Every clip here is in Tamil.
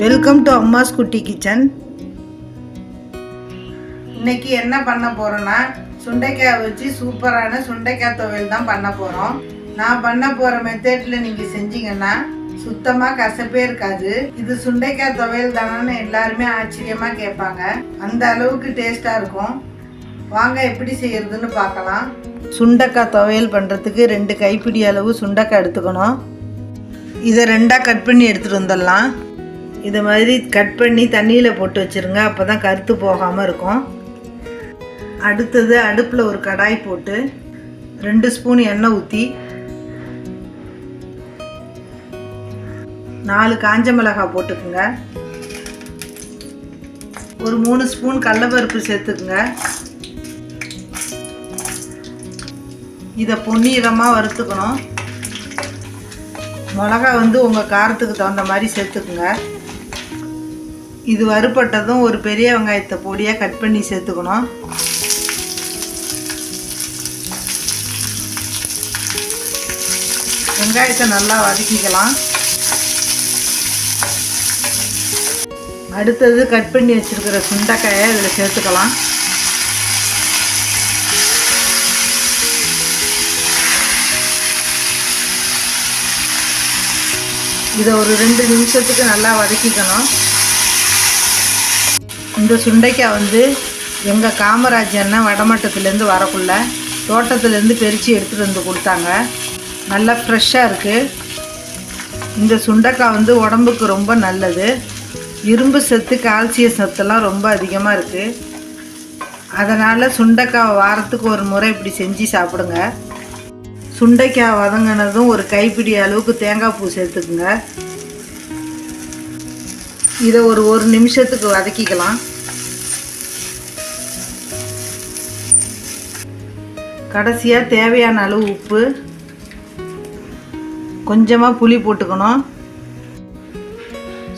வெல்கம் டு அம்மாஸ் குட்டி கிச்சன் இன்னைக்கு என்ன பண்ண போறோம்னா சுண்டைக்காய் வச்சு சூப்பரான சுண்டைக்காய் துவையல் தான் பண்ண போறோம். நான் பண்ண போற மெத்தட்ல நீங்க செஞ்சீங்கன்னா சுத்தமா கசப்பே இருக்காது. இது சுண்டைக்காய் துவையல் தானேன்னு எல்லாருமே ஆச்சரியமா கேட்பாங்க. அந்த அளவுக்கு டேஸ்டா இருக்கும். வாங்க எப்படி செய்யறதுன்னு பார்க்கலாம். சுண்டைக்காய் துவையல் பண்ணுறதுக்கு ரெண்டு கைப்பிடி அளவு சுண்டைக்காய் எடுத்துக்கணும். இதை ரெண்டாக கட் பண்ணி எடுத்துகிட்டு வந்துடலாம். இதை மாதிரி கட் பண்ணி தண்ணியில் போட்டு வச்சுருங்க. அப்போ தான் கருத்து போகாமல் இருக்கும். அடுத்தது அடுப்பில் ஒரு கடாய் போட்டு ரெண்டு ஸ்பூன் எண்ணெய் ஊற்றி நாலு காஞ்ச மிளகாய் போட்டுக்குங்க. ஒரு மூணு ஸ்பூன் கடலப்பருப்பு சேர்த்துக்குங்க. இதை பொன்னிறமாக வறுத்துக்கணும். மிளகா வந்து உங்கள் காரத்துக்கு தகுந்த மாதிரி சேர்த்துக்குங்க. இது வறுபட்டதும் ஒரு பெரிய வெங்காயத்தை பொடியாக கட் பண்ணி சேர்த்துக்கணும். வெங்காயத்தை நல்லா வதக்கிக்கலாம். அடுத்தது கட் பண்ணி வச்சுருக்கிற சுண்டைக்காயை இதில் சேர்த்துக்கலாம். இதை ஒரு ரெண்டு நிமிஷத்துக்கு நல்லா வதக்கிக்கணும். இந்த சுண்டைக்காய் வந்து எங்கள் காமராஜ் அண்ணன் வடமட்டத்துலேருந்து வரக்குள்ள தோட்டத்துலேருந்து பெரிச்சு எடுத்துகிட்டு வந்து கொடுத்தாங்க. நல்லா ஃப்ரெஷ்ஷாக இருக்குது இந்த சுண்டைக்காய் வந்து உடம்புக்கு ரொம்ப நல்லது. இரும்பு சத்து கால்சிய சத்துலாம் ரொம்ப அதிகமாக இருக்குது அதனால் சுண்டைக்காய் வாரத்துக்கு ஒரு முறை இப்படி செஞ்சு சாப்பிடுங்க. சுண்டைக்காய் வதங்கினதும் ஒரு கைப்பிடி அளவுக்கு தேங்காய் பூ சேர்த்துக்குங்க. இதை ஒரு ஒரு நிமிஷத்துக்கு வதக்கிக்கலாம். கடைசியாக தேவையான அளவு உப்பு. கொஞ்சமாக புளி போட்டுக்கணும்.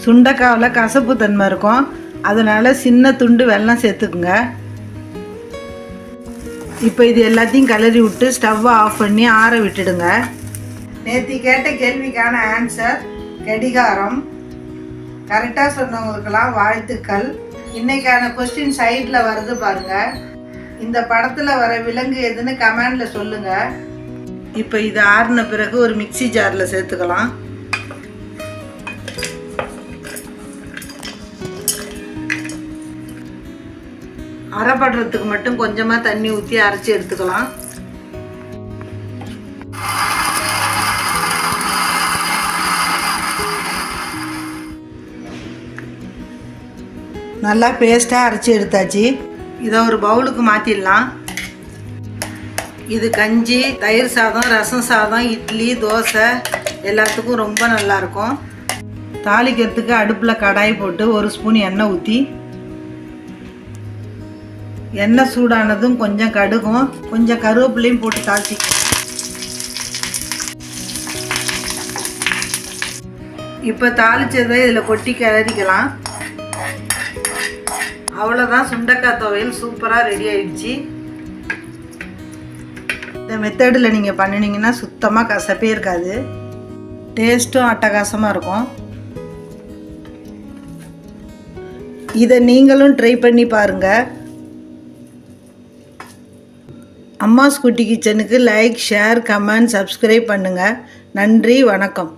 சுண்டைக்காவில் கசப்பு தன்மை இருக்கும். அதனால் சின்ன துண்டு வெல்லம் சேர்த்துக்குங்க. இப்போ இது எல்லாத்தையும் கிளறி விட்டு ஸ்டவ்வை ஆஃப் பண்ணி ஆற விட்டுடுங்க. நேற்று கேட்ட கேள்விக்கான ஆன்சர் கடிகாரம். கரெக்டாக சொன்னவங்களுக்கெல்லாம் வாழ்த்துக்கள். இன்னைக்கான கொஸ்டின் சைடில் வருது பாருங்கள் இந்த படத்தில் வர விலங்கு எதுன்னு கமெண்டில் சொல்லுங்கள் இப்போ இது ஆறின பிறகு ஒரு மிக்ஸி ஜாரில் சேர்த்துக்கலாம். அரைப்படுறதுக்கு மட்டும் கொஞ்சமாக தண்ணி ஊற்றி அரைச்சி எடுத்துக்கலாம். நல்லா பேஸ்ட்டாக அரைச்சி எடுத்தாச்சு. இதை ஒரு பவுலுக்கு மாற்றிடலாம் இது கஞ்சி தயிர் சாதம் ரசம் சாதம் இட்லி தோசை எல்லாத்துக்கும் ரொம்ப நல்லாயிருக்கும். தாளிக்கிறதுக்கு அடுப்பில் கடாய் போட்டு ஒரு ஸ்பூன் எண்ணெய் ஊற்றி எண்ணெய் சூடானதும் கொஞ்சம் கடுகும். கொஞ்சம் கருவேப்பிலையும் போட்டு தாளிச்சிக்கலாம். இப்போ தாளித்ததை இதில் கொட்டி கிளறிக்கலாம். அவ்வளோதான் சுண்டக்காய் துவையல் சூப்பராக ரெடி ஆயிடுச்சு. இந்த மெத்தடில் நீங்கள் பண்ணினீங்கன்னா சுத்தமாக கசப்பே இருக்காது. டேஸ்ட்டும் அட்டகாசமாக இருக்கும். இதை நீங்களும் ட்ரை பண்ணி பாருங்கள் அம்மாஸ் குட்டி கிச்சனுக்கு லைக் ஷேர் கமெண்ட் சப்ஸ்கிரைப் பண்ணுங்கள் நன்றி வணக்கம்.